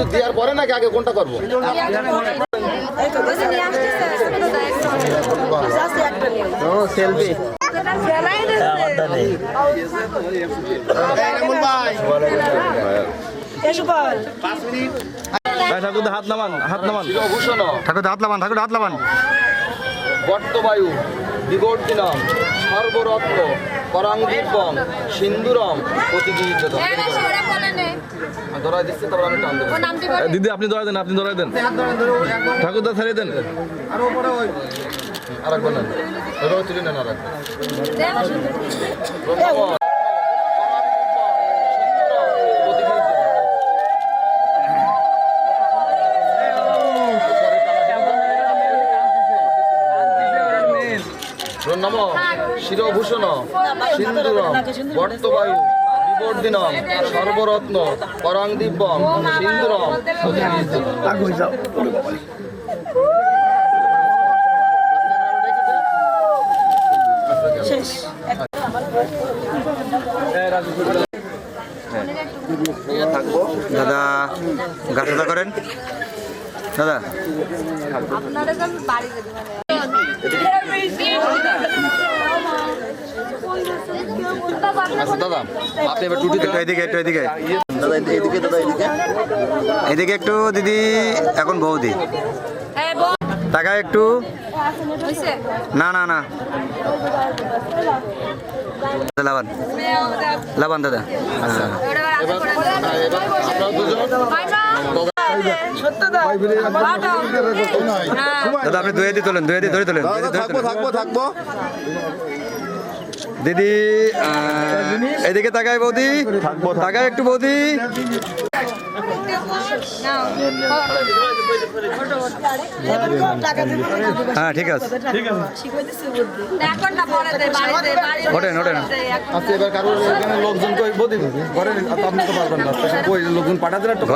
কিন্তু দেওয়ার পরে নাকি আগে কোনটা করব? সেলফি ঠাকুর হাত নামান হাত নামান। ঠাকুর হাত লাবান ঠাকুর হাত লাবান বর্তবায়ু বিবর্তিনম সর্বরত্ন পরাঙ্গীপম সিন্দুরম প্রতিনিধিত্ব ধরা দিচ্ছে তারপর আমি টান দেবো। দিদি আপনি ধরাই দেন আপনি ধরাই দেন। ঠাকুর দা ছাড়িয়ে দেন। আর একবার নেন। তুলে নেন আর একবার নম শিরভূষণ সিন্দুরম বর্তবায়ু বিবর্দিনম সর্বরত্ন পরাংদিব্যম সিন্দুরম দাদা গাছটা করেন? দাদা? আপনারা বাড়ি আচ্ছা দাদা আপনি এবার টুটি একটু এদিকে একটু এদিকে। দাদা এইদিকে দাদা এইদিকে এদিকে একটু দিদি এখন বৌদি। হ্যাঁ টাকা একটু। না না না। লাবান। লাবান দাদা। হ্যাঁ। হ্যাঁ, দুজন দাদা আপনি দুয়ে দিয়ে তোলেন দুয়ে দিয়ে ধরে তোলেন। তোলেন। থাকব থাকব। দিদি এদিকে তাকায় বৌদি তাকায় একটু বৌদি। হ্যাঁ ঠিক আছে। ওঠেন, ওঠেন। আচ্ছা এবার কারোর লোকজন ঘরে আপনি তো পারবেন না। কই লোকজন পাঠাতে না ঘরের